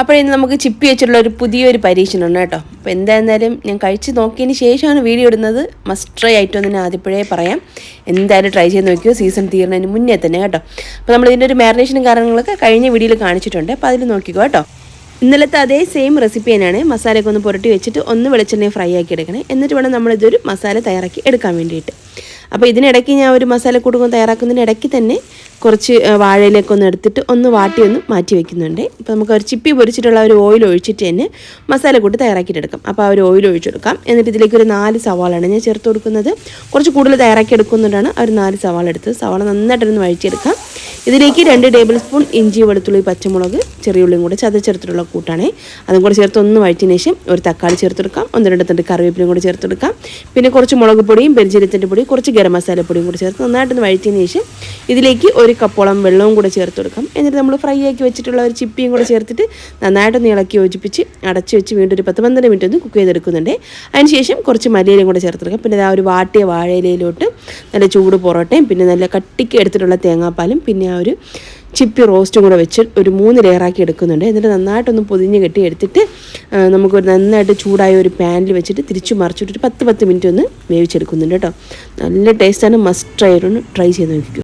അപ്പോൾ ഇന്ന് നമുക്ക് ചിപ്പി വെച്ചിട്ടുള്ള ഒരു പുതിയൊരു പരീക്ഷണമാണ് കേട്ടോ. അപ്പോൾ എന്തായിരുന്നാലും ഞാൻ കഴിച്ച് നോക്കിയതിന് ശേഷമാണ് വീഡിയോ ഇടുന്നത്. മസ്റ്റ് ട്രൈ ആയിട്ടൊന്നും ഞാൻ ആദ്യപ്പോഴേ പറയാം. എന്തായാലും ട്രൈ ചെയ്ത് നോക്കിയോ? സീസൺ തീർന്നതിന് മുന്നേ തന്നെ കേട്ടോ. അപ്പോൾ നമ്മൾ ഇതിന്റെ ഒരു മാരിനേഷനും കാര്യങ്ങളൊക്കെ കഴിഞ്ഞ വീഡിയോയിൽ കാണിച്ചിട്ടുണ്ട്. അപ്പോൾ അതിൽ നോക്കിക്കോ കേട്ടോ. ഇന്നലത്തെ അതേ സെയിം റെസിപ്പി തന്നെയാണ് മസാലയൊക്കെ ഒന്ന് പുരട്ടി വെച്ചിട്ട് ഒന്ന് വെളിച്ചെണ്ണയെ ഫ്രൈ ആക്കി എടുക്കണേ. എന്നിട്ട് വേണം നമ്മളിതൊരു മസാല തയ്യാറാക്കി എടുക്കാൻ വേണ്ടിയിട്ട്. അപ്പോൾ ഇതിനിടയ്ക്ക് ഞാൻ ഒരു മസാലക്കൂടും തയ്യാറാക്കുന്നതിനിടയ്ക്ക് തന്നെ കുറച്ച് വാഴയിലേക്ക് ഒന്ന് എടുത്തിട്ട് ഒന്ന് വാട്ടി ഒന്ന് മാറ്റി വെക്കുന്നുണ്ട്. ഇപ്പോൾ നമുക്ക് ഒരു ചിപ്പി പൊരിച്ചിട്ടുള്ള ഒരു ഓയിൽ ഒഴിച്ചിട്ട് തന്നെ മസാലക്കൂട്ട് തയ്യാറാക്കിയിട്ട് എടുക്കാം. അപ്പോൾ ആ ഒരു ഓയിൽ ഒഴിച്ചെടുക്കാം എന്നിട്ട് ഇതിലേക്ക് ഒരു നാല് സവാളാണ് ഞാൻ ചേർത്ത് കൊടുക്കുന്നത്. കുറച്ച് കൂടുതൽ തയ്യാറാക്കി എടുക്കുന്നതുകൊണ്ടാണ് ആ ഒരു നാല് സവാള എടുത്തത് സവാള നന്നായിട്ടൊന്ന് വഴിച്ചെടുക്കാം ഇതിലേക്ക് രണ്ട് ടേബിൾ സ്പൂൺ ഇഞ്ചി വെളുത്തുള്ളി പച്ചമുളക് ചെറിയ ഉള്ളിയും കൂടെ ചതച്ചെടുത്തിട്ടുള്ള കൂട്ടാണ്. അതും കൂടെ ചേർത്ത് ഒന്ന് വഴറ്റിന് ശേഷം ഒരു തക്കാളി ചേർത്തെടുക്കാം. ഒന്ന് രണ്ട് തണ്ട് കറിവേപ്പിലയും കൂടെ ചേർത്തെടുക്കാം. പിന്നെ കുറച്ച് മുളക് പൊടിയും പെരിഞ്ചീരത്തിന്റെ പൊടി കുറച്ച് ഗരം മസാല പൊടിയും കൂടെ ചേർത്ത് നന്നായിട്ടൊന്ന് വഴറ്റിയതിന് ശേഷം ഇതിലേക്ക് ഒരു കപ്പോളം വെള്ളവും കൂടെ ചേർത്ത് കൊടുക്കാം എന്നിട്ട് നമ്മൾ ഫ്രൈ ആക്കി വെച്ചിട്ടുള്ള ഒരു ചിപ്പിയും കൂടെ ചേർത്തിട്ട് നന്നായിട്ടൊന്ന് ഇളക്കി യോജിപ്പിച്ച് അടച്ച് വെച്ച് വീണ്ടും ഒരു പത്ത് പന്ത്രണ്ട് മിനിറ്റ് ഒന്ന് കുക്ക് ചെയ്തെടുക്കുന്നുണ്ട്. അതിനുശേഷം കുറച്ച് മല്ലിയിലയും കൂടെ ചേർത്തെടുക്കാം. പിന്നെ ആ ഒരു വാട്ടിയ വാഴയിലയിലോട്ട് നല്ല ചൂട് പൊറോട്ടയും പിന്നെ നല്ല കട്ടിക്ക് എടുത്തിട്ടുള്ള തേങ്ങാപ്പാലും പിന്നെ ആ ഒരു ചിപ്പി റോസ്റ്റും കൂടെ വെച്ച് ഒരു മൂന്ന് ലെയറാക്കി എടുക്കുന്നുണ്ട്. എന്നിട്ട് നന്നായിട്ടൊന്ന് പൊതിഞ്ഞ് കെട്ടി എടുത്തിട്ട് നമുക്കൊരു നന്നായിട്ട് ചൂടായ ഒരു പാനിൽ വെച്ചിട്ട് തിരിച്ചു മറിച്ചിട്ട് ഒരു പത്ത് പത്ത് മിനിറ്റ് ഒന്ന് വേവിച്ചെടുക്കുന്നുണ്ട് കേട്ടോ. നല്ല ടേസ്റ്റാണ് മസ്റ്റ് ട്രൈ ട്രൈ ചെയ്ത് നോക്കിക്കോ.